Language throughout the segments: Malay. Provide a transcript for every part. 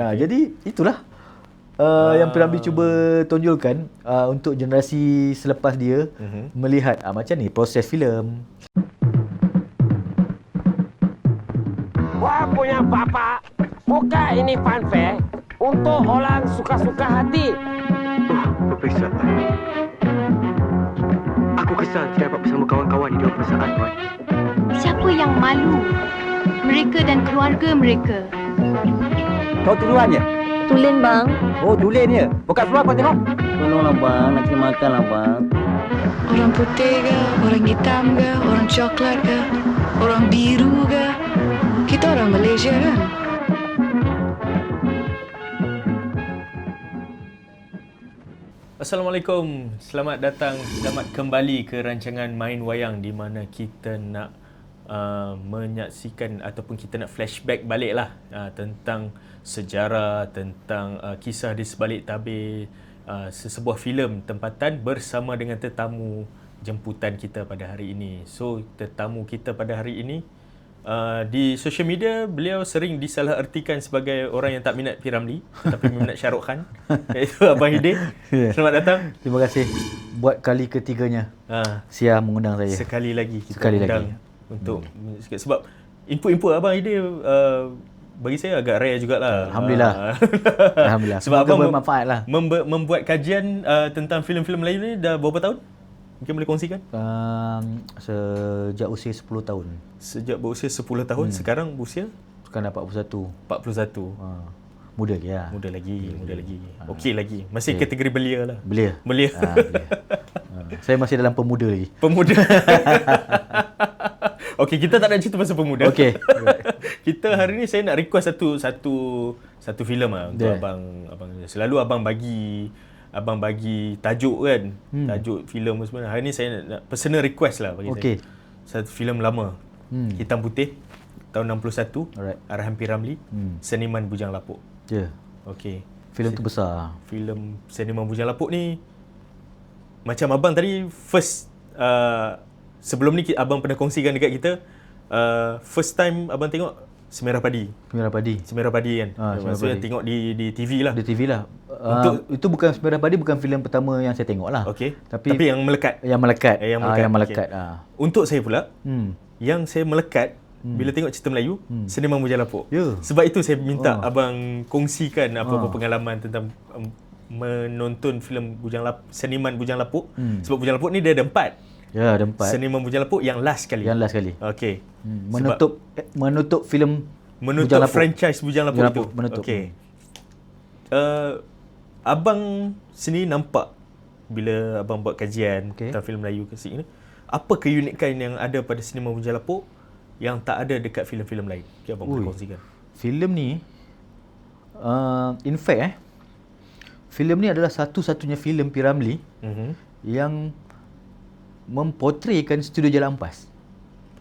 Ha, jadi itulah uh, yang Piramli cuba tonjolkan uh, untuk generasi selepas dia Mhm. melihat uh, macam ni proses filem. Wah punya bapak, buka ini fanfare untuk orang suka-suka hati. Berperiksa. Aku kesal tidak dapat bersama kawan-kawan di dalam perasaan, Wan. Siapa yang malu? Mereka dan keluarga mereka. Kau tuduhannya? Tulen bang. Oh, tulennya. Buka seluar kau tengok. Tolonglah bang, nak kena makan lah bang. Orang putih ke, orang hitam ke, orang coklat ke, orang biru ke. Kita orang Malaysia kan? Assalamualaikum. Selamat datang, selamat kembali ke rancangan Main Wayang di mana kita nak uh, menyaksikan ataupun kita nak flashback balik lah uh, tentang sejarah, tentang uh, kisah di sebalik tabir uh, sesebuah filem tempatan bersama dengan tetamu jemputan kita pada hari ini. So, tetamu kita pada hari ini Uh, di social media beliau sering disalahartikan sebagai orang yang tak minat Piramli tapi minat Syahrukh Khan iaitu Abang Hidin. Ya. Selamat datang. Terima kasih buat kali ketiganya Ha, Sia mengundang saya. sekali lagi kita Sekali undang lagi. Untuk hmm. sebab input-input Abang Hidin uh, bagi saya agak rare jugalah. Alhamdulillah. Ah. Alhamdulillah. Sebab Semoga abang mem- bermanfaat lah. membe- membuat kajian uh, tentang filem-filem Melayu ni dah berapa tahun? Mungkin boleh kongsikan? Um, sejak usia 10 tahun. Sejak berusia 10 tahun, hmm. sekarang berusia Sekarang dah 41. 41. Ha. Muda lagi lah. Muda lagi, muda lagi. Okey lagi. Masih kategori belia lah. Belia. Belia. Ha, belia. ha. Saya masih dalam pemuda lagi. Pemuda. Okey, kita tak nak cerita pasal pemuda. Okey. kita hari ni saya nak request satu satu satu filem ah untuk Yeah. abang abang selalu abang bagi abang bagi tajuk kan. Hmm. Tajuk filem apa semua. Hari ni saya nak, nak personal request lah bagi Okey. saya. Satu filem lama. Hmm. Hitam putih tahun 61. Alright. Arahan P Ramli. Hmm. Seniman Bujang Lapuk. Ya. Okey. Filem tu besar. filem Seniman Bujang Lapuk ni macam abang tadi first uh, sebelum ni abang pernah kongsikan dekat kita uh, first time abang tengok Semerah Padi. Pemerah Padi. Semerah Padi kan. Ah, Semerah Maksudnya Padi. tengok di di TV lah. Di TV lah. Untuk- Uh, itu bukan Semerah Padi bukan filem pertama yang saya tengok lah. Okey. Tapi, Tapi yang melekat. yang melekat. Eh, yang Ah, melekat. yang melekat. Okey. ah. Untuk saya pula Hmm. yang saya melekat hmm. bila tengok cerita Melayu hmm. Seniman Bujang Lapuk. Ya. Sebab itu saya minta Oh. abang kongsikan apa-apa Ah. pengalaman tentang um, menonton filem Bujang Lapuk, Seniman Bujang Lapuk. Hmm. Sebab Bujang Lapuk ni dia ada empat. Ya, ada empat. Seniman Bujang Lapuk yang last kali. Yang last kali. Okey. Hmm. Menutup eh, menutup filem Menutup Bujang Lapuk. franchise Bujang Lapuk Bujang itu. Menutup. Okey. Uh, abang sendiri nampak bila abang buat kajian Okey. tentang filem Melayu ke sini, apa keunikan yang ada pada sinema Bujang Lapuk yang tak ada dekat filem-filem lain? Okay, abang boleh kongsikan. filem ni uh, in fact eh filem ni adalah satu-satunya filem Piramli Mhm. yang mempotretkan studio Jalan Ampas.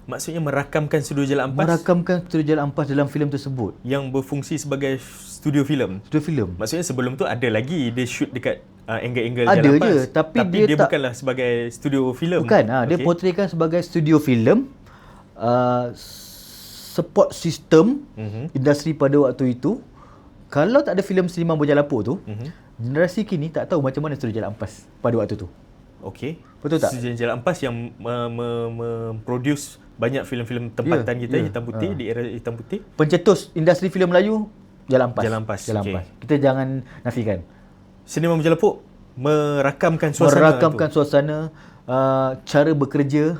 Maksudnya merakamkan studio Jalan Ampas Merakamkan studio Jalan Ampas dalam filem tersebut. yang berfungsi sebagai studio filem. Studio filem. Maksudnya sebelum tu ada lagi dia shoot dekat uh, angle-angle Ada Jalan je, Ampas. tapi tapi dia dia, tak- bukanlah sebagai studio filem. Bukan, ha, dia Okey. potretkan sebagai studio filem uh, support system Mhm. industri pada waktu itu. Kalau tak ada filem Sinema Bujang Lapuk tu, Mhm. generasi kini tak tahu macam mana studio Jalan Ampas pada waktu tu. Okey. Betul tak? Studio Jalan Ampas yang memproduce banyak filem-filem tempatan Ya, kita ya. hitam putih Ha. di era hitam putih. Pencetus industri filem Melayu Jalan Ampas. Jalan Ampas, Jalan. Ampas. Kita jangan nafikan. Sinema Lapuk merakamkan suasana Merakamkan tu. suasana uh, cara bekerja,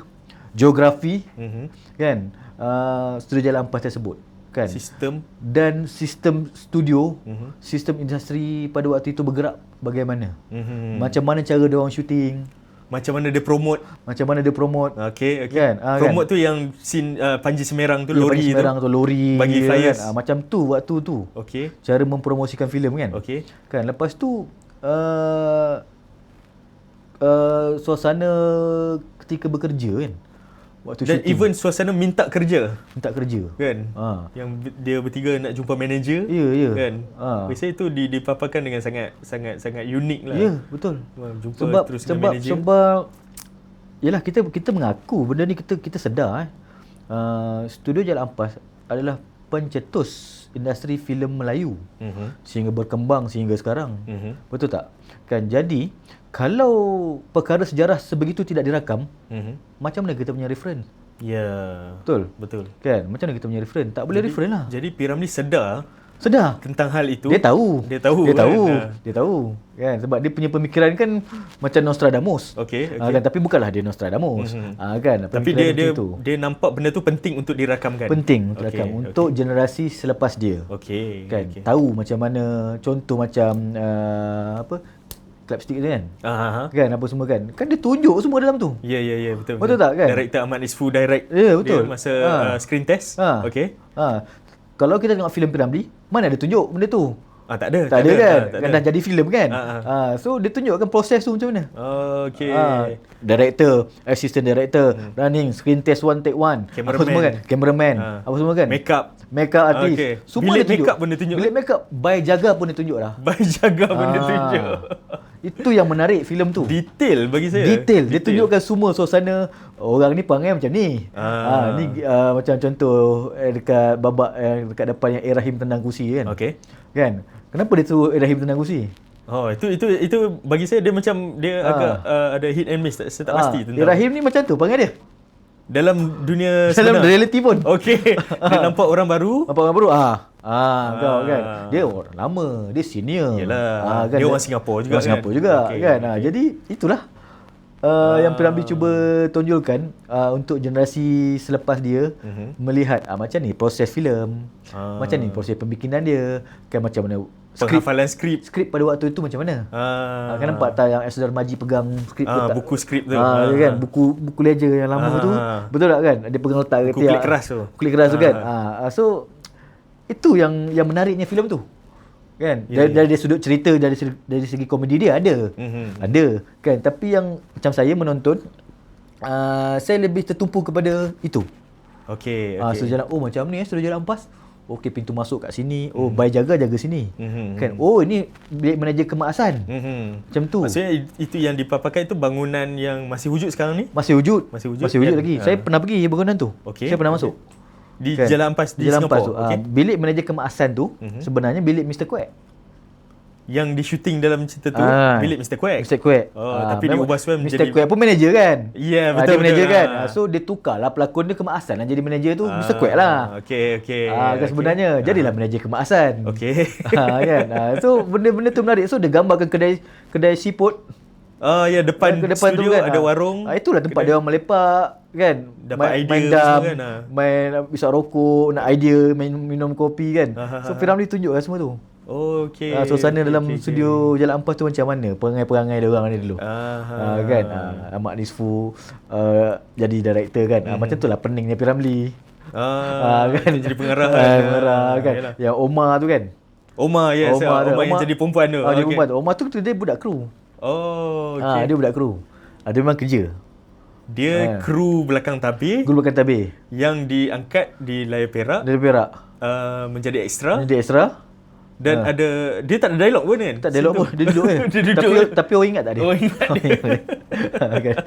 geografi Mhm. kan uh, studio Jalan Ampas tersebut kan Sistem dan sistem studio, Mhm. sistem industri pada waktu itu bergerak bagaimana? Mhm. Macam mana cara dia orang syuting, macam mana dia promote. macam mana dia promote. Okey, okey. Kan, ah, promote tu yang scene uh, Panji Semerang tu Ya, lori Panji Semerang tu. tu lori Bagi flyers. kan? Ah, macam tu waktu tu. Okey. Cara mempromosikan filem kan? Okey. Kan lepas tu uh, uh, suasana ketika bekerja kan. Waktu Dan syuting, even suasana minta kerja minta kerja. kan. Ha. Yang dia bertiga nak jumpa manager. Ya, ya. Kan. Ha. Saya tu di, dipaparkan dengan sangat sangat sangat unik lah. Ya, betul. Wah, Jumpa sebab terus dengan sebab manager. sebab yalah kita kita mengaku benda ni kita kita sedar eh. Uh, studio Jalan Ampas adalah pencetus industri filem Melayu Mhm. sehingga berkembang sehingga sekarang. Mhm. Betul tak? Kan jadi kalau perkara sejarah sebegitu tidak dirakam, Mhm. macam mana kita punya reference? Ya. Betul. Betul. Kan? Macam mana kita punya reference? Tak boleh reference lah. Jadi Piramli sedar Sedar. tentang hal itu. Dia tahu. Dia tahu. Dia kan? tahu. Ha. Dia tahu. Kan sebab dia punya pemikiran kan macam Nostradamus. Okey, Ah, okey. kan tapi bukanlah dia Nostradamus. Mhm. Ah kan Tapi dia dia macam tu. dia nampak benda tu penting untuk dirakamkan. penting untuk Okey, rakam untuk generasi selepas dia. Okey. Kan okey. tahu macam mana contoh macam uh, apa slapstick tu kan. Ah, ah, ah. Kan apa semua kan. Kan dia tunjuk semua dalam tu. Ya ya ya betul. Betul tak, kan? Director Ahmad Isfu direct. Ya, betul. Dia masa Ha. uh, screen test. Ha. Okey. Ha. Kalau kita tengok filem Piramli, mana ada tunjuk benda tu? Ah tak ada. Tak, ada kan? ah, tak kan ada. dah jadi filem kan? Ha, ha. Ha, so dia tunjukkan proses tu macam mana. Oh, okey. Ah, director, assistant director, running, screen test one take one. Apa Cameraman. semua kan? Cameraman. Ha. Apa semua kan? Makeup. Makeup artist. Okey. Semua Bilik dia tunjuk. makeup pun dia tunjuk, Bilik makeup by jaga pun dia tunjuk dah. Baik jaga benda Ah. tunjuk. Itu yang menarik filem tu. Detail bagi saya. Detail. Dia tunjukkan semua suasana orang ni perangai macam ni. Ah. Ah. ni uh, macam contoh eh, dekat babak eh, dekat depan yang Irahim tendang kursi kan. Okey. Kan? Kenapa dia suruh Irahim tendang kursi? Oh, itu itu itu bagi saya dia macam dia Ah. agak uh, ada hit and miss. Saya tak pasti Ah, tentang. Irahim ni macam tu perangai dia. Dalam dunia Dalam sebenar. reality pun. Okey. Dia nampak orang baru. Apa orang baru? Ah. Ah, kau Ah. kan. Dia orang lama, dia senior. Yelah. Ah, Dia orang Singapura juga Orang kan? Singapura juga Okey, kan. Ah, okey. jadi itulah uh, yang Piramli cuba tonjolkan uh, untuk generasi selepas dia Mhm. melihat ah, macam ni proses filem. Ah. Macam ni proses pembikinan dia. Kan macam mana skrip Penghafalan skrip. skrip pada waktu itu macam mana? Ah. Ah, kan nampak tak yang Saudara Maji pegang skrip tu Ah, tak? buku skrip tu. Ah, Ah. kan buku buku ledger yang lama Ah. tu. Betul tak kan? Dia pegang letak Buku tiap- klik keras tu. Klik keras tu kan. Ah. Ah, so itu yang yang menariknya filem tu. Kan? Ya, dari, ya. dari sudut cerita dari segi, dari segi komedi dia ada. Mhm. Ada kan. Tapi yang macam saya menonton uh, saya lebih tertumpu kepada itu. Okey, Ah, okey. so jalan oh macam ni eh sudah jalan ampas. Okey pintu masuk kat sini. Oh by jaga jaga sini. Mhm, Kan. Oh ini bilik manager kemasan. Mhm. Macam tu. Maksudnya itu yang dipaparkan itu bangunan yang masih wujud sekarang ni? Masih wujud. Masih wujud, Masih wujud kan? lagi. Ha. Saya pernah pergi bangunan tu. Okey, Saya pernah okey. masuk. Di Kan? Jalan Ampas di Jalan Ampas Singapura. tu. Ah, Okey. bilik manager kemasan tu Mhm. sebenarnya bilik Mr. Quack. Yang di shooting dalam cerita tu Ah, bilik Mr. Quack. Mr. Quack. Oh, Ah, tapi memang diubah semua Mr. Quack pun manager kan? Ya, Ah, betul, Dia manager betul. kan? Ah. Ah, So dia tukar lah pelakon dia kemasan yang jadi manager tu Mr. Ah, Quack lah. Okey, okey. Ah, kan okey. sebenarnya jadilah manager kemasan. Okey. ha, kan? Ah, so benda-benda tu menarik. So dia gambarkan kedai kedai seafood Oh ya depan, ke depan studio tu kan ada Ah, warung. ah, itulah tempat kedai. dia orang melepak kan Dapat main, idea main dam semua kan, ah. main isap rokok nak idea main minum kopi kan Ah, ah, so ah. Piramli tunjukkan semua tu Oh, okey. Ah, suasana okey, dalam okey, studio Jalan Ampas tu macam mana perangai-perangai dia orang ni dulu Ah, Ah, kan ah, Ahmad Nisfu uh, jadi director kan ah, macam tu lah peningnya Piramli Ah, kan jadi pengarah. ah, pengarah Ah, kan yalah. yang Omar tu kan Omar, yes. Omar, tu, Omar, yang jadi perempuan tu. ah, Okey. perempuan tu Omar tu dia budak kru Oh, ah, dia budak kru ah, dia memang kerja Dia Ah. kru belakang tabir Guru belakang tabir yang diangkat di layar perak Dari Perak uh, menjadi ekstra Jadi extra dan Ah. ada dia tak ada dialog pun kan? Tak dialog pun Dia duduk je dia duduk. tapi, je. tapi orang ingat tak dia Oh, ingat dia. kan,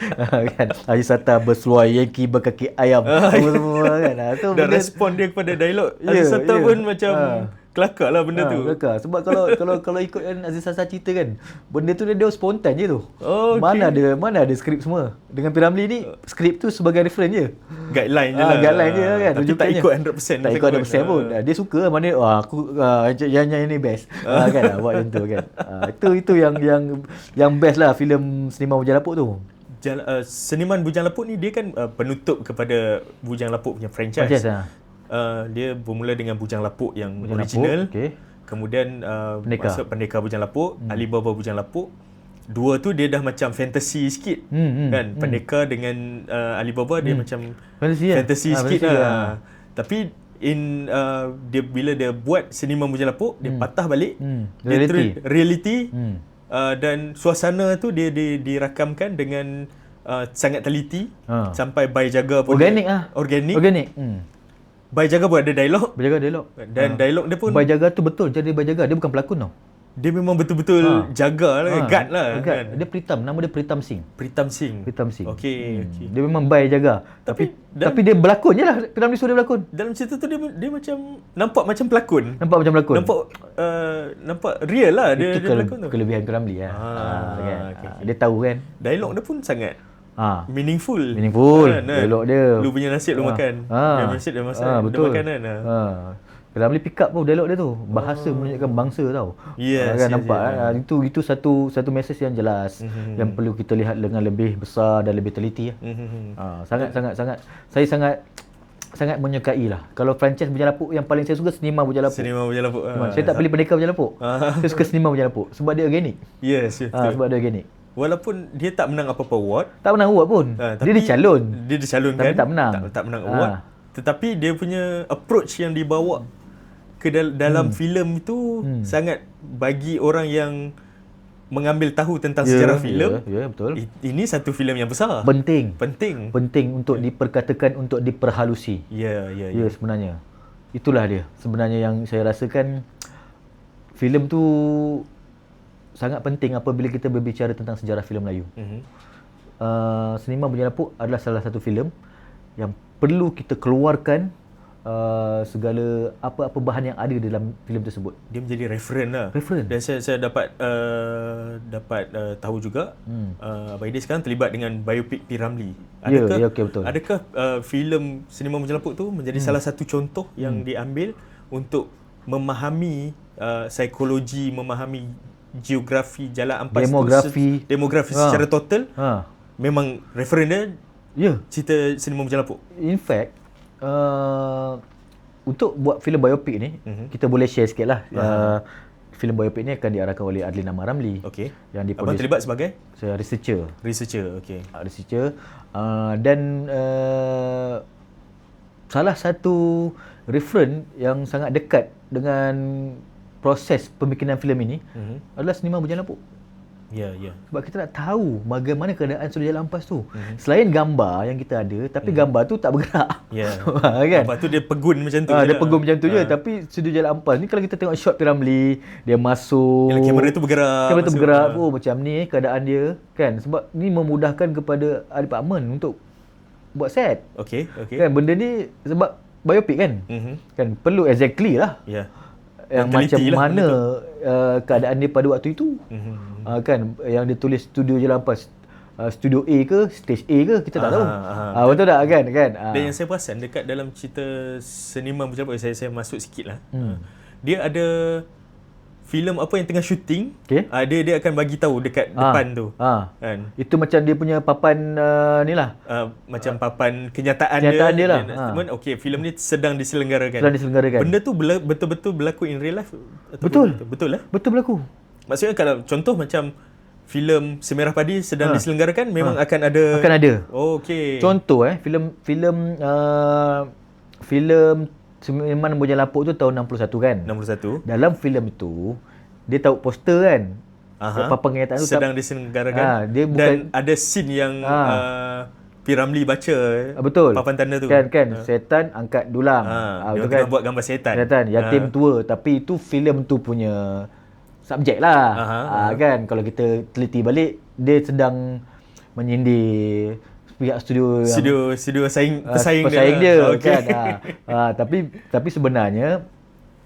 kan. Haji Sata berseluar Yankee berkaki ayam semua kan ah, tu Dan benda- respon dia kepada dialog Aziz Sata ya. pun macam Ah. Kelakar lah benda Ah, tu. belakang. Sebab kalau kalau kalau ikutkan Aziz Sasa cerita kan, benda tu dia, dia spontan je tu. Oh, okey. Mana ada mana ada skrip semua. Dengan Piramli ni skrip tu sebagai reference je. Guideline je Ah, lah. guideline je kan. Tapi tak ikut 100% Tak ikut 100% pun. Ah. Ah, Dia suka mana ah, aku ah, yang yang ini best. Ah, kan ah, buat macam tu kan. Ah, itu itu yang yang yang best lah filem Seniman Bujang Lapuk tu. Jal, uh, seniman Bujang Lapuk ni dia kan uh, penutup kepada Bujang Lapuk punya franchise. Franchise, ah. Uh, dia bermula dengan Bujang Lapuk yang Bujang original. Lapuk, okey. Kemudian uh, Pendekar. masuk Pendekar Bujang Lapuk, hmm. Alibaba Bujang Lapuk. Dua tu dia dah macam fantasy sikit. Hmm, hmm, kan? hmm. Pendekar dengan uh, Alibaba dia macam Fantasy lah. fantasy Ah, sikit fantasy lah. lah. Tapi in uh, dia bila dia buat Seniman Bujang Lapuk, dia patah balik. Hmm. Dia Reality. reality. reality Hmm. Uh, dan suasana tu dia, dia dirakamkan dengan uh, sangat teliti Ha. sampai Bai Jaga pun Organik dia, ah. Organik. Organik. Hmm. Bai Jaga pun ada dialog Berjaga dialog. dan dialog dia pun Bajaga tu betul jadi Bajaga dia bukan pelakon tau. dia memang betul-betul Ha. jaga lah, Ah, guard lah guard. kan. Dia Pritam, nama dia Pritam Singh. Pritam Singh. Pritam Singh. Okey, Hmm. okey. Dia memang baik jaga. Tapi Tapi- tapi, dia berlakon je lah. Pritam suruh dia berlakon. Dalam cerita tu dia dia macam nampak macam pelakon. Nampak macam berlakon. Nampak uh, nampak real lah dia, Itu dia kele- pelakon tu. kelebihan Ramli lah. Ah, Ah, kan? okey, Ah, okey. Dia tahu kan. Dialog dia pun sangat Ha. meaningful. Meaningful. Kan, kan? Dialog dia. Lu punya nasi lu Ah. makan. Ah. Dia nasi dia masak. Dia betul. makan kan. ah. Ha. Ramli pick up pun dialog dia tu. Bahasa menunjukkan bangsa tau. Yes, Ah, kan yes, nampak yes. ah, itu itu satu satu mesej yang jelas Mhm. yang perlu kita lihat dengan lebih besar dan lebih teliti lah. Mhm. Ha, sangat sangat sangat saya sangat sangat menyukai lah. Kalau franchise Bujang Lapuk yang paling saya suka Senima Bujang Lapuk. Sinema berjalan lapuk. Memang, saya tak pilih Pendekar Bujang Lapuk. Ah. Saya suka Senima Bujang Lapuk sebab dia organik. Yes, yes. Ha, sebab dia organik. Walaupun dia tak menang apa-apa award, Tak menang award pun. Ah, dia dicalon. Dia dicalonkan. Tapi tak menang. Tak, tak menang Ah. award. Tetapi dia punya approach yang dibawa ke dal- dalam Hmm. filem itu sangat bagi orang yang mengambil tahu tentang Ya, sejarah ya, filem. ya, betul. i- Ini satu filem yang besar. Penting. Penting. Penting untuk diperkatakan untuk diperhalusi. Ya, ya, Ya ya. sebenarnya. Itulah dia. Sebenarnya yang saya rasakan filem tu sangat penting apabila kita berbicara tentang sejarah filem Melayu. Mhm. Uh, Senima Bujang Lapuk adalah salah satu filem yang perlu kita keluarkan uh, segala apa-apa bahan yang ada dalam filem tersebut. Dia menjadi referen lah. Referen. Dan saya saya dapat uh, dapat uh, tahu juga Hmm. uh, Abang Idris sekarang terlibat dengan biopik P. Ramlee. Ya, ya, okey, betul. Adakah uh, filem Sinema Menjelapuk tu menjadi Hmm. salah satu contoh yang diambil untuk memahami uh, psikologi, memahami geografi Jalan Ampas Demografi. tu, se- demografi Ha. secara total Ha. memang referen dia Ya. cerita Sinema Menjelapuk. In fact, uh, untuk buat filem biopik ni, Mhm. kita boleh share sikit lah. Uh, filem biopik ni akan diarahkan oleh Adlin Ahmad Ramli. Okey. Yang Abang diproduce terlibat sebagai saya researcher. researcher. Okey. Uh, researcher. Uh, dan uh, salah satu referen yang sangat dekat dengan proses pembikinan filem ini Mhm. adalah Senima Bujang Lapuk. Ya, ya. Sebab kita nak tahu bagaimana keadaan Studio Jalan Ampas tu. Mhm. Selain gambar yang kita ada, tapi gambar tu tak bergerak. Ya. kan? Lepas tu dia pegun macam tu. Je dia lah. pegun macam tu je Ah. tapi studio Jalan Ampas ni kalau kita tengok shot Piramli dia masuk Yalah, kamera tu bergerak, kamera tu bergerak Ah. oh macam ni eh, keadaan dia kan sebab ni memudahkan kepada department untuk buat set Okey, okey. kan benda ni sebab biopik kan Mhm. kan perlu exactly lah Ya. Yang macam lah mana uh, keadaan dia pada waktu itu Mhm. uh, kan yang dia tulis studio Jalan Ampas uh, studio A ke stage A ke kita tak Aha, tahu aha. Ah, betul tak kan kan Ah. Dan yang saya perasan dekat dalam cerita seniman berjumpa saya saya masuk sikit lah. Hmm. Dia ada filem apa yang tengah syuting. Okey. Ah dia dia akan bagi tahu dekat Ah, depan tu. ah. Kan. Itu macam dia punya papan uh, ni lah. Uh, macam papan kenyataan, Kenyataan dia lah. Dan Ah. Statement, okey, filem ni sedang diselenggarakan. Sedang diselenggarakan. Benda tu bela- betul-betul berlaku in real life? Betul. Betul, betul lah. Betul berlaku. Maksudnya kalau contoh macam filem Semerah Padi sedang Ha. diselenggarakan memang akan ada Akan ada. Oh, okey. Contoh eh, filem filem uh, filem Seniman Bujang Lapuk tu tahun 61 kan. 61. Dalam filem itu dia tahu poster kan. Aha. Papan tu sedang tak- diselenggarakan. Ah, dia Dan bukan- ada scene yang Ah. uh, Piramli baca Ah, betul. papan tanda tu. Kan kan setan angkat dulang. Ah, Ah, dia kan. buat gambar setan. Setan yatim Ah. tua tapi itu filem tu punya subjek lah. Aha, Ah, kan kalau kita teliti balik dia sedang menyindir pihak studio yang Studio studio saing Ah, pesaing, pesaing dia, lah. kan. Ah, ah, tapi tapi sebenarnya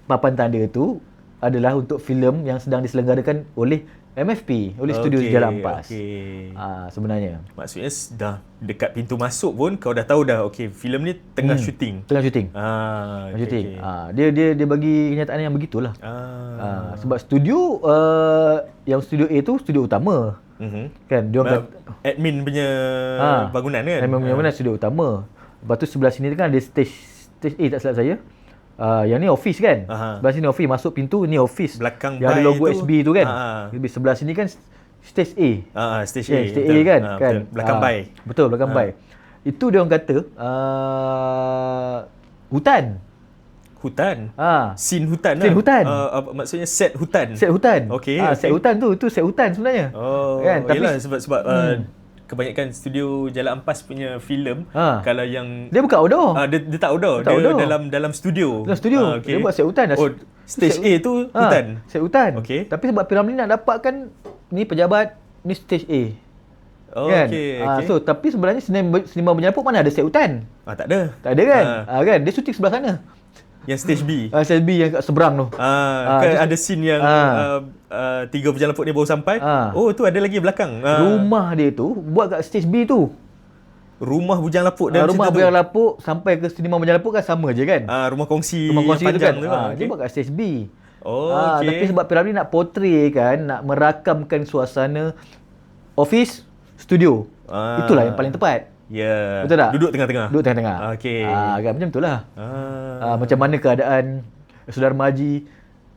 papan tanda itu adalah untuk filem yang sedang diselenggarakan oleh MFP, oleh studio Okey, Jalan Ampas. okey. Ah, sebenarnya Maksudnya dah dekat pintu masuk pun kau dah tahu dah okey filem ni tengah Hmm. syuting. tengah syuting. Ah, okey, syuting. okey. Ah, dia dia dia bagi kenyataan yang begitulah. Ah. Ah, sebab studio uh, yang studio A tu studio utama. Mhm. Kan dia orang admin punya Ah, bangunan kan. Memang Ah. bangunan studio utama. Lepas tu sebelah sini kan ada stage stage A tak silap saya. Uh, yang ni office kan. Aha. Sebelah sini office masuk pintu ni office. Belakang yang ada logo tu. SB tu kan. Ah. Lebih sebelah sini kan stage A. Ah, stage Yeah, A. stage betul. A kan. Ah, kan. betul. Belakang Ah, bay. Betul belakang Ah. bay. Itu dia orang kata uh, hutan. Hutan. Ah. Scene hutan Scene lah. hutan. Ah, apa, maksudnya set hutan. Set hutan. Okey, Ah, okey. set hutan tu, tu set hutan sebenarnya. Oh, kan? Tapi yelah sebab sebab uh, kebanyakan studio Jalan Ampas punya filem Ha. kalau yang Dia buka outdoor. Ah, dia, dia tak outdoor, Tak dia outdoor. dalam dalam studio. Dalam studio. Ah, Dia buat set hutan. Oh, stage A tu hutan. Ha, set hutan. Okey. Tapi sebab Piramli nak dapatkan ni pejabat ni stage A. Oh, kan? okey, Ah, okey. so tapi sebenarnya seniman seniman bernyapuk mana ada set hutan? ah, tak ada. Tak ada kan? Ah, Ah, kan? Dia syuting sebelah sana. Yang stage B. Ah, set B yang kat seberang tu. Ah, Ah, kan dia- ada scene yang Ah. uh, uh, tiga berjalan lapuk ni baru sampai. Ah. Oh, tu ada lagi belakang. Ah. Rumah dia tu buat kat stage B tu. rumah bujang lapuk Ah, dalam rumah Bujang tu. Lapuk sampai ke seniman Bujang Lapuk kan sama je kan? Ah, rumah kongsi Rumah kongsi tu panjang kan. tu. Ah, ah, Dia okey. buat kat stage B. Oh, Ah, okey. Tapi sebab Piramli nak portray kan, nak merakamkan suasana office, studio. Ah. Itulah yang paling tepat. Ya. Betul tak? Duduk tengah-tengah. Duduk tengah-tengah. Okey. Ah, kan macam itulah. Ah. Ah, macam mana keadaan Saudara Maji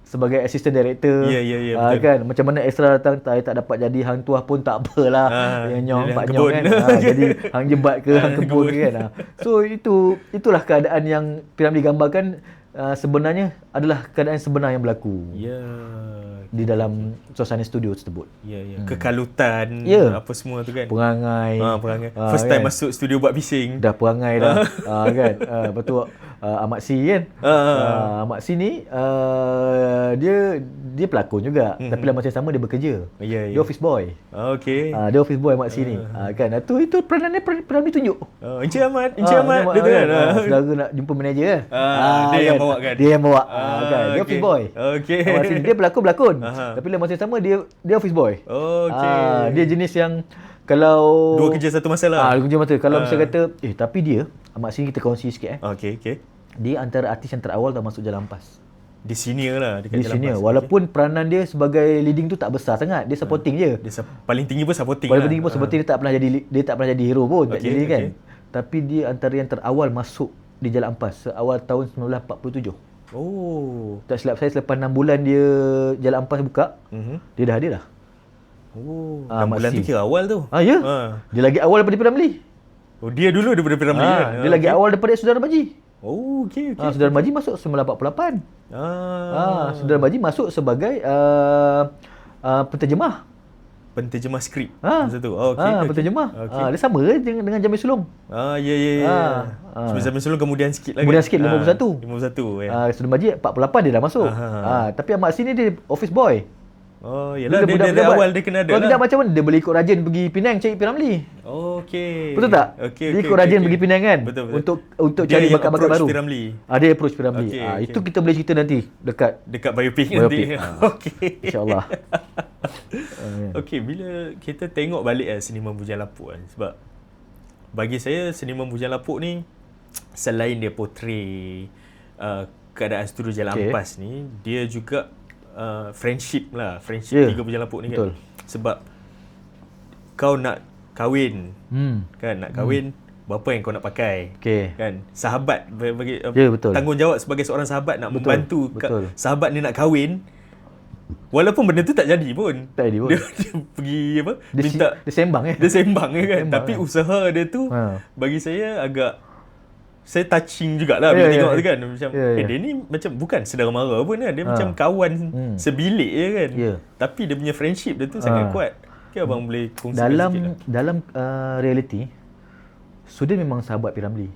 sebagai assistant director. Ya, ya, ya, Ah, betul. kan macam mana Esra datang tak, tak dapat jadi hang tuah pun tak apalah. Ah, yang nyong pak nyong kan. Ah, jadi hang jebat ke hang Ah, kebun kebun. kan. Ah. So itu itulah keadaan yang Piramli gambarkan ah, sebenarnya adalah keadaan sebenar yang berlaku Ya. Di dalam suasana studio tersebut. Ya, ya. Kekalutan, Ya. apa semua tu kan. Perangai. Ah, perangai. ah, First time kan. masuk studio buat bising. dah perangai dah. ah, kan. Lepas tu ah, Ahmad Si kan. Ah. Ah, Ahmad Si ni ah, dia dia pelakon juga Mhm. tapi dalam masa yang sama dia bekerja. Ya, ya. Dia office boy. Okey. Ah, dia office boy Ahmad Si ni. Ah, kan. Ah, tu itu peranan dia peranan, dia tunjuk. Oh, Encik Ahmad, Encik Ahmad, dia kan. kan. Ah, Ah. saudara nak jumpa manager kan. Ah, dia yang bawa kan? Dia yang bawa. Ah, Ah, kan. Dia okey. office boy. Okey. Ahmad Si dia pelakon-pelakon. Aha. Tapi dalam masa yang sama dia dia office boy. Okey. Ah, dia jenis yang kalau Dua kerja satu masa lah. Ah, dua kerja mata. Kalau Ah. misalnya kata, eh tapi dia, Ahmad Sini kita kongsi sikit eh. Okey, okey. Dia antara artis yang terawal dah masuk Jalan Ampas. Di senior lah dekat Di Jalan sini Pas. walaupun peranan dia sebagai leading tu tak besar sangat. Dia supporting je. Dia sa- paling tinggi pun supporting Paling lah. penting pun Ah. seperti dia tak pernah jadi dia tak pernah jadi hero pun tak Okey, jadi kan. okey. Tapi dia antara yang terawal masuk di Jalan Ampas seawal tahun 1947. Oh. Tak silap saya selepas 6 bulan dia Jalan Ampas buka, Mhm. dia dah ada dah. Oh. Ah, Ah, bulan tu kira awal tu. Ah ya? Ah. Dia lagi awal daripada Piramli. Oh, dia dulu daripada Piramli Ah, kan. dia lagi okey. awal daripada Saudara Maji. Oh, okey okey. Ah, Saudara Maji masuk 1948. Ah. Ah, Saudara Maji masuk sebagai uh, uh, penterjemah. Penterjemah skrip. Ah, Masa tu. Oh, okey. ah, okey. penterjemah. Okey. Ah, dia sama dengan, dengan Jamil Sulong. Ah, ya ya ya. Ah, ah. Sebelum zaman sebelum kemudian sikit lah Kemudian sikit, 51. Ah, 51 ya. Ah, Saudara Maji 48 dia dah masuk. Aha. Ah, tapi Ahmad Sini dia office boy. Oh, Dulu yalah dia, dia, dia, budak-budak. awal dia kena ada Kalau lah. tidak macam mana dia boleh ikut Rajen pergi Penang cari Piramli. Oh, okey. Betul tak? Okey, dia okey. ikut okey, Rajen okey. pergi Penang kan? Betul betul. Untuk untuk Dia cari bakat-bakat baru. Piramli. Ah, dia approach Piramli. Okey, ah, okey. itu kita boleh cerita nanti dekat Dekat biopic, Biopic, nanti. ah. Okey. insya-Allah. Okey, bila kita tengok balik eh, seniman Bujang Lapuk kan sebab bagi saya seniman Bujang Lapuk ni selain dia portray uh, keadaan studio Jalan Okey. Ampas ni, dia juga uh, friendship lah, friendship Ya, tiga Bujang Lapuk ni betul. kan. Sebab kau nak kahwin Hmm. kan, nak kahwin berapa yang kau nak pakai? Okey. kan sahabat bagi, bagi uh, Ya, betul. tanggungjawab sebagai seorang sahabat nak Betul, membantu ka- betul. sahabat ni nak kahwin walaupun benda tu tak jadi pun Tak jadi pun. dia, dia pergi apa Dia, minta si, dia sembang eh. dia sembang ya kan Sembang, tapi kan? usaha dia tu Ha. bagi saya agak saya touching jugalah Ya, bila ya, tengok tu kan macam Ya, eh ya. dia ni macam bukan saudara mara pun kan dia Ha. macam kawan Hmm. sebilik je kan Ya. tapi dia punya friendship dia tu sangat Ha. kuat okay, abang boleh kongsikan dalam lah. dalam uh, reality Sudin memang sahabat Piramli.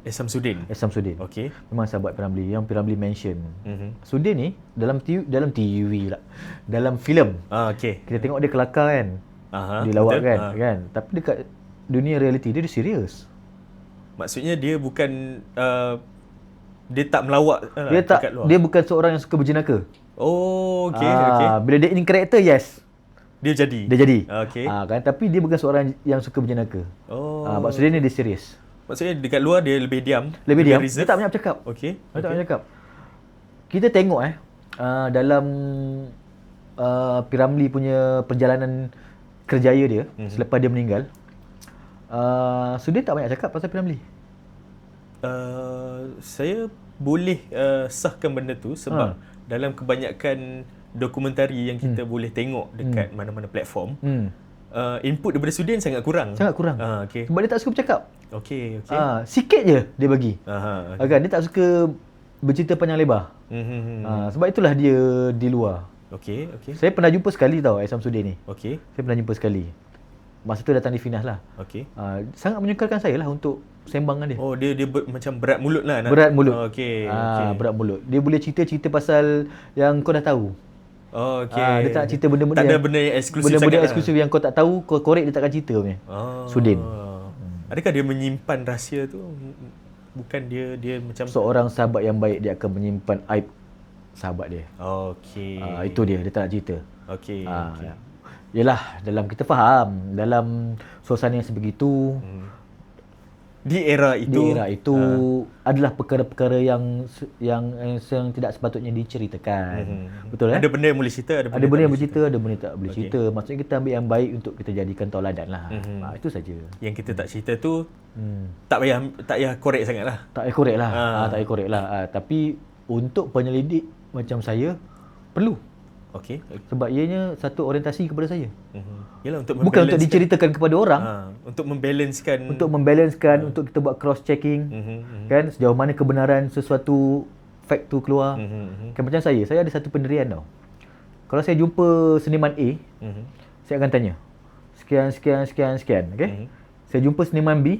eh Samsudin Eh, Samsudin. okey Memang sahabat Piramli yang Piramli mention. mhm Sudin ni dalam TV, dalam TV lah. Dalam filem ah okey kita tengok dia kelakar kan. Aha, dia lawak betul. kan, Ha. kan. Tapi dekat dunia reality dia dia serius. Maksudnya dia bukan uh, dia tak melawak uh, Dia tak dekat luar. dia bukan seorang yang suka berjenaka. Oh, okey Ah, okey. Bila dia in character yes, Dia jadi. dia jadi. Okey. Ah, kan tapi dia bukan seorang yang suka berjenaka. Oh. Ah, maksud dia ni dia serius. Maksudnya dekat luar dia lebih diam, Lebih diam, dia reserve. tak banyak bercakap. Okey. Dia tak banyak cakap. Kita tengok eh uh, dalam uh, Piramli punya perjalanan kerjaya dia Mhm. mm-hmm. selepas dia meninggal. Uh, so dia tak banyak cakap pasal Piramli. Uh, saya boleh uh, sahkan benda tu sebab Ha. dalam kebanyakan dokumentari yang kita boleh tengok dekat mana-mana platform, Hmm. uh, input daripada Sudin sangat kurang. Sangat kurang. Ah, okey. Sebab dia tak suka bercakap. Okey, okey. Okay. Ah, sikit je dia bagi. Aha. Okay. Kan dia tak suka bercerita panjang lebar. Mhm. Ah, sebab itulah dia di luar. Okey, okey. Saya pernah jumpa sekali tau Aisam Sudin ni. Okey. Saya pernah jumpa sekali. Masa tu datang di Finas lah. Okey. Uh, sangat menyukarkan saya lah untuk sembang dengan dia. Oh dia dia ber, macam berat mulut lah nak. Berat mulut. Oh, okey. Ah, okey. berat mulut. Dia boleh cerita-cerita pasal yang kau dah tahu. Oh, okey. Ah, dia tak cerita benda-benda Tak ada yang- benda yang eksklusif Benda-benda sangat lah. eksklusif yang kau tak tahu, kau korek dia takkan cerita punya. Oh. Sudin. Adakah dia menyimpan rahsia tu? Bukan dia dia macam Seorang sahabat yang baik dia akan menyimpan aib sahabat dia. Okey. Ah, itu dia, dia tak nak cerita. Okey. Ah, okey. Yelah, dalam kita faham, dalam suasana yang sebegitu, Di era itu di era itu adalah perkara-perkara yang yang eh, yang tidak sepatutnya diceritakan. Mhm. Betul eh? Ada benda yang boleh cerita, ada benda, ada benda yang boleh bercerita, ada benda tak boleh Okey. cerita. Maksudnya kita ambil yang baik untuk kita jadikan tauladan lah. Mhm. Ah, itu saja. Yang kita tak cerita tu Hmm. tak payah tak payah korek sangat lah. Tak payah korek lah. Ah. Ah. tak payah korek lah. Ah, tapi untuk penyelidik macam saya perlu Okey. sebab ianya satu orientasi kepada saya. Mhm. Yalah untuk Bukan untuk diceritakan kepada orang, Ha, untuk membalancekan untuk membalancekan, untuk kita buat cross checking. Mhm, mhm. Kan sejauh mana kebenaran sesuatu fact tu keluar. Mhm, mhm. Kan macam saya, saya ada satu pendirian tau. Kalau saya jumpa seniman A, Mhm. saya akan tanya. Sekian, sekian, sekian, sekian. Okay? Mhm. Saya jumpa seniman B,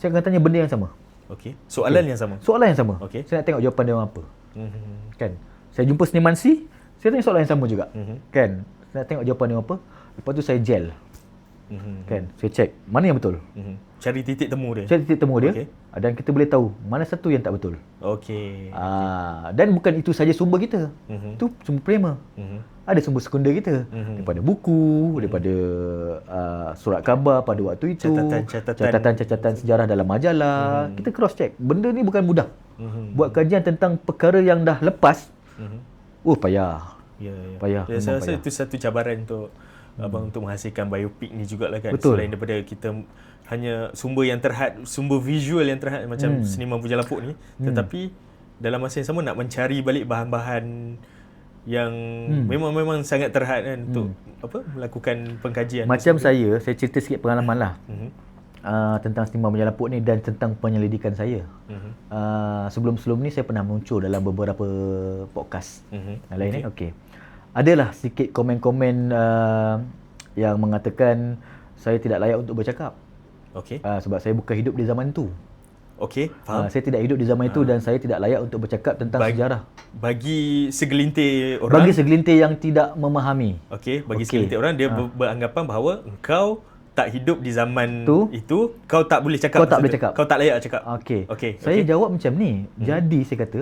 saya akan tanya benda yang sama. Okey. Soalan yang sama. Soalan yang sama. Okey. Saya nak tengok jawapan dia orang apa. Mhm. Kan? Saya jumpa seniman C, saya tanya soalan yang sama juga. Mhm. Kan? Saya nak tengok jawapan dia apa. Lepas tu saya gel. Mhm. Kan? Saya check mana yang betul. Mhm. Cari titik temu dia. Saya titik temu dia Okey. dan kita boleh tahu mana satu yang tak betul. Okey. Ah, dan bukan itu saja sumber kita. Mhm. Itu sumber primer. Mhm. Ada sumber sekunder kita Mhm. daripada buku, daripada uh, surat khabar pada waktu itu, Catatan-catatan. catatan-catatan sejarah dalam majalah. Kita cross check. Benda ni bukan mudah. Mhm. Buat kajian tentang perkara yang dah lepas, Mhm. oh payah. Ya, ya. Payah, Ya, saya rasa payah. itu satu cabaran untuk abang untuk menghasilkan biopik ni jugalah kan. Betul. Selain daripada kita hanya sumber yang terhad, sumber visual yang terhad macam Hmm. seniman Puja Lapuk ni, tetapi dalam masa yang sama nak mencari balik bahan-bahan yang Hmm. memang memang sangat terhad kan untuk apa melakukan pengkajian. Macam saya, saya cerita sikit pengalaman lah Mhm. Uh, tentang seniman Menjalapuk ni dan tentang penyelidikan saya. Mhm. Uh, sebelum-sebelum ni saya pernah muncul dalam beberapa podcast yang lain okay. Okey. Adalah sikit komen-komen uh, yang mengatakan saya tidak layak untuk bercakap. Okey. Uh, sebab saya bukan hidup di zaman tu. Okey, Uh, faham. saya tidak hidup di zaman itu dan saya tidak layak untuk bercakap tentang Bagi- sejarah. Bagi segelintir orang Bagi segelintir yang tidak memahami. Okey, bagi Okey. segelintir orang dia ber- beranggapan bahawa engkau tak hidup di zaman Tu? itu, kau tak boleh cakap. Kau tak boleh tu. cakap. Kau tak layak cakap. Okey. Okey. Saya okey. jawab macam ni. Jadi saya kata,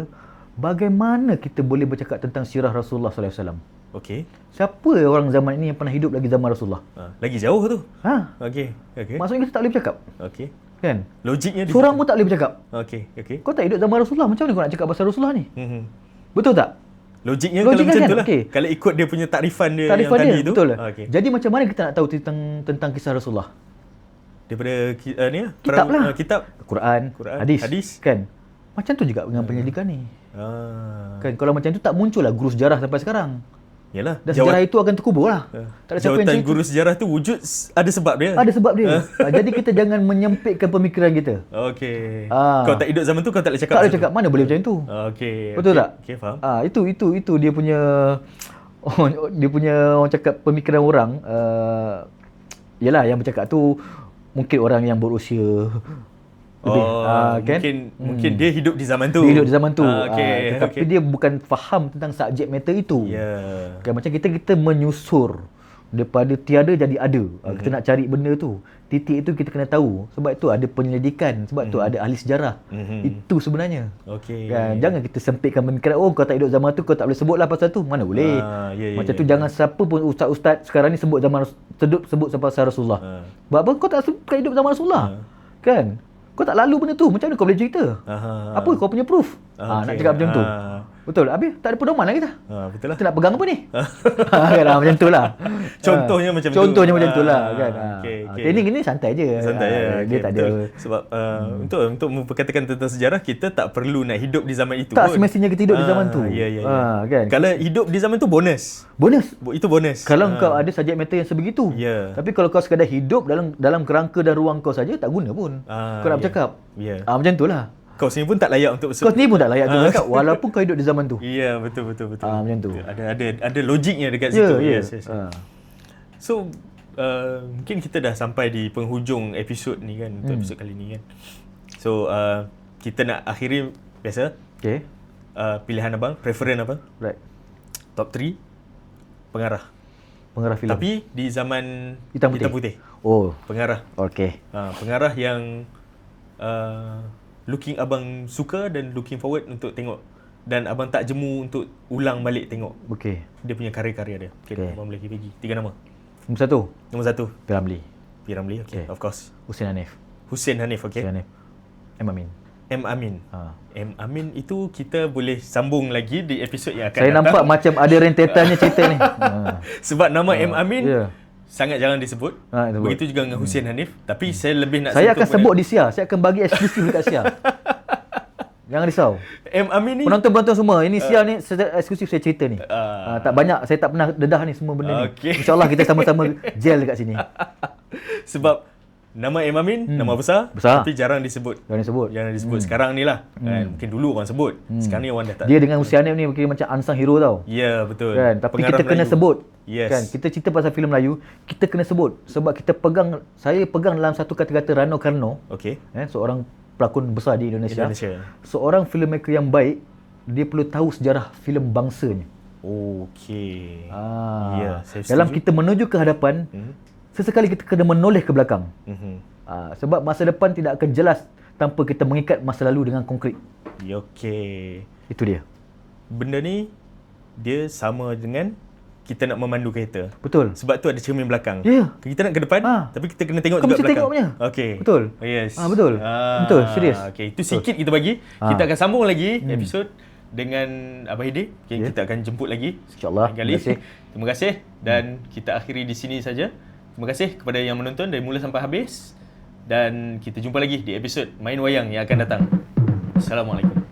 bagaimana kita boleh bercakap tentang sirah Rasulullah sallallahu alaihi wasallam? Okey. Siapa orang zaman ini yang pernah hidup lagi zaman Rasulullah? Ha, lagi jauh tu. Ha? Okey. Okey. Maksudnya kita tak boleh bercakap. Okey. Kan? Logiknya di Seorang pun tak boleh bercakap. Okey, okey. Kau tak hidup zaman Rasulullah, macam mana kau nak cakap pasal Rasulullah ni? Mhm. Betul tak? Logiknya, Logiknya kalau macam kan? tu lah. Okey. Kalau ikut dia punya takrifan dia Tarifan yang tadi dia, tu. betul. Okey. Jadi macam mana kita nak tahu tentang tentang kisah Rasulullah? Daripada uh, ni lah, Kitab lah. uh, kitab. Quran, Quran, hadis, hadis. kan? Macam tu juga dengan penyelidikan ni. Ah. Kan kalau macam tu tak muncul lah guru sejarah sampai sekarang. Yalah. Dan jawab- sejarah itu akan terkubur lah. uh, Tak ada siapa yang Jawatan guru sejarah tu wujud ada sebab dia. Ada sebab dia. Ah, Jadi kita jangan menyempitkan pemikiran kita. Okey. Ah. Kau tak hidup zaman tu kau tak boleh cakap. Tak boleh cakap mana boleh macam tu. Okey. Betul okey. tak? Okey, faham. Ah itu itu itu dia punya oh, dia punya orang cakap pemikiran orang uh, yalah yang bercakap tu mungkin orang yang berusia lebih Oh, ah, kan mungkin mungkin dia hidup di zaman tu. dia hidup di zaman tu Ah, okey. Ah, tetapi okey. dia bukan faham tentang subjek matter itu Ya. kan, macam kita kita menyusur daripada tiada jadi ada mm-hmm. kita nak cari benda tu titik itu kita kena tahu sebab itu ada penyelidikan sebab tu ada ahli sejarah Mhm. itu sebenarnya Okey. Kan, jangan kita sempitkan pemikiran oh kau tak hidup zaman tu kau tak boleh sebut lah pasal tu mana boleh Ah, ya, ya, macam ya, tu ya. jangan siapa pun ustaz-ustaz sekarang ni sebut zaman sebut sebut pasal Rasulullah Ah. sebab apa kau tak hidup zaman Rasulullah Ah. kan kau tak lalu benda tu macam mana kau boleh cerita Aha. apa kau punya proof Ah, ah, nak okey. cakap macam tu Ah. Betul habis tak ada pedoman lagi dah Ah, betul lah. kita nak pegang apa ni kan ah, macam tu lah Contohnya Ah, macam tu. contohnya macam tu lah Ah, kan ah. okey, Ah, okey. training ini santai je Santai ya. Ah, dia okey, tak betul. ada Sebab uh, untuk untuk memperkatakan tentang sejarah kita tak perlu nak hidup di zaman itu Tak pun. semestinya kita hidup di zaman tu. Ya ya ya. Ah, kan? Kalau hidup di zaman tu bonus. bonus Bo- Itu bonus. Kalau Ah. kau ada subjek matter yang sebegitu. Ya. Tapi kalau kau sekadar hidup dalam dalam kerangka dan ruang kau saja tak guna pun. Ah, kau nak ya. bercakap. Ya. Ah macam tu lah. Kau sendiri pun tak layak untuk Kau sendiri pun tak layak tu Ah. bercakap walaupun kau hidup di zaman tu. Ya, betul betul betul. Ah, macam tu. Ada ada ada logiknya dekat Ya, situ. ya. Yes, yes. Ah. So uh, mungkin kita dah sampai di penghujung episod ni kan untuk Hmm. episod kali ni kan. So uh, kita nak akhiri biasa Okay. uh, pilihan abang, preferen abang, Right. top 3 pengarah. Pengarah filem. Tapi di zaman Hitam putih. hitam putih. Oh, Pengarah. okay. Uh, pengarah yang uh, looking abang suka dan looking forward untuk tengok dan abang tak jemu untuk ulang balik tengok Okay. dia punya karya-karya dia. Okay, Okay. abang boleh bagi tiga nama. Nombor satu, Nombor satu, Piramli. P. Ramlee, okay, of course. Hussein Hanif. Hussein Hanif, okay. Hussein Hanif. M. Amin. M. Amin. Ha. M. Amin itu kita boleh sambung lagi di episod yang akan Saya datang. nampak macam ada rentetannya cerita ni. Ha. Sebab nama M. Amin ya. Sangat jarang disebut. Ha, disebut. Begitu juga dengan Hussein Hanif. Tapi saya lebih nak Saya akan sebut di Sia. Saya akan bagi eksklusif dekat Sia. Jangan risau. M. Amin ni. Penonton-penonton semua, ini Sia ni eksklusif saya cerita ni. Ah. Ah, tak banyak, saya tak pernah dedah ni semua benda Okey. ni. InsyaAllah kita sama-sama gel dekat sini. Sebab nama M. Amin nama besar, Hmm. Besar. tapi jarang disebut. Jangan disebut. Jarang disebut sekarang ni lah. Kan? Mungkin dulu orang sebut. Sekarang ni orang dah tak. Hmm. Dia dengan Hanif ni kira macam unsung hero tau. Ya, betul. Kan? Tapi Pengarah kita kena sebut. Yes. Kan? Kita cerita pasal filem Melayu, kita kena sebut sebab kita pegang saya pegang dalam satu kata-kata Rano Karno, Okey. eh seorang pelakon besar di Indonesia. Indonesia. Seorang filmmaker yang baik, dia perlu tahu sejarah filem bangsanya. Okey. Ah. Ya, saya Dalam kita menuju ke hadapan, Hmm. Sesekali kita kena menoleh ke belakang. Mhm. Ah, sebab masa depan tidak akan jelas tanpa kita mengikat masa lalu dengan konkret. Ya, Okey. Itu dia. Benda ni dia sama dengan kita nak memandu kereta. Betul. Sebab tu ada cermin belakang. Ya. Kita nak ke depan, Ah. tapi kita kena tengok Kau juga belakang. tengok punya. Okey. Betul. Yes. Ah, betul. Betul, serius. Okey, itu sikit kita bagi. Ah. Kita akan sambung lagi episod dengan Abah Hidi. Okay, Ya. Kita akan jemput lagi. InsyaAllah. Terima kasih. Terima kasih dan kita akhiri di sini saja. Terima kasih kepada yang menonton dari mula sampai habis dan kita jumpa lagi di episod Main Wayang yang akan datang. Assalamualaikum.